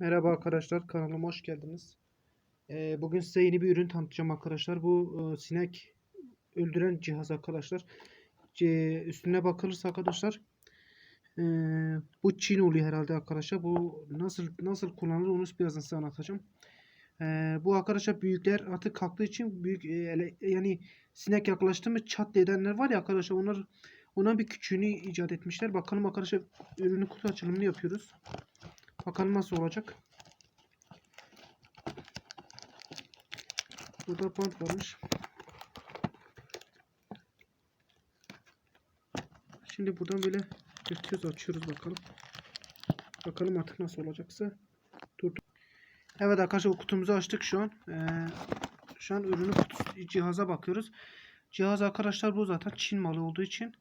Merhaba arkadaşlar kanalıma hoş geldiniz. Ee, bugün size yeni bir ürün tanıtacağım arkadaşlar. Bu e, sinek öldüren cihaz arkadaşlar. Ce- üstüne bakılırsa arkadaşlar e, bu Çin oluyor herhalde arkadaşlar. Bu nasıl nasıl kullanılır onu birazdan size anlatacağım. E, bu arkadaşlar büyükler artık kalktığı için büyük e, ele- yani sinek yaklaştı mı çat edenler var ya arkadaşlar onlar ona bir küçüğünü icat etmişler. Bakalım arkadaşlar ürünün kutu açılımını yapıyoruz. Bakalım nasıl olacak. Burada bant varmış. Şimdi buradan böyle yırtıyoruz açıyoruz bakalım. Bakalım artık nasıl olacaksa. Dur. dur. Evet arkadaşlar kutumuzu açtık şu an. Ee, şu an ürünü cihaza bakıyoruz. Cihaz arkadaşlar bu zaten Çin malı olduğu için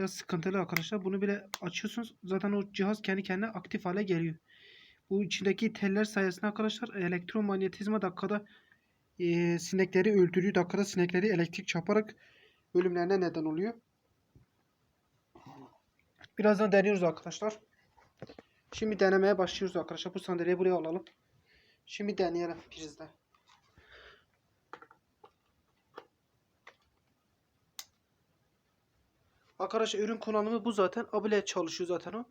biraz sıkıntılı arkadaşlar. Bunu bile açıyorsunuz. Zaten o cihaz kendi kendine aktif hale geliyor. Bu içindeki teller sayesinde arkadaşlar elektromanyetizma dakikada e, sinekleri öldürüyor. Dakikada sinekleri elektrik çarparak ölümlerine neden oluyor. Birazdan deniyoruz arkadaşlar. Şimdi denemeye başlıyoruz arkadaşlar. Bu sandalyeyi buraya alalım. Şimdi deneyelim prizde. Arkadaşlar ürün kullanımı bu zaten. Abile çalışıyor zaten o.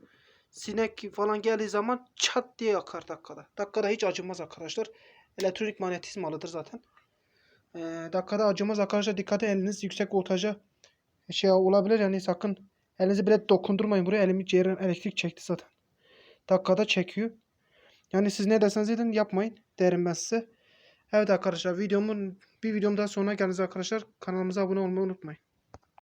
Sinek falan geldiği zaman çat diye yakar dakikada. Dakikada hiç acımaz arkadaşlar. Elektronik manyetizmalıdır zaten. Ee, dakikada acımaz arkadaşlar. Dikkat edin, eliniz yüksek voltaja şey olabilir yani sakın elinizi bile dokundurmayın buraya. Elimi ciğerin elektrik çekti zaten. Dakikada çekiyor. Yani siz ne derseniz edin yapmayın derim ben size. Evet arkadaşlar videomun bir videom daha sonuna geldiniz arkadaşlar. Kanalımıza abone olmayı unutmayın.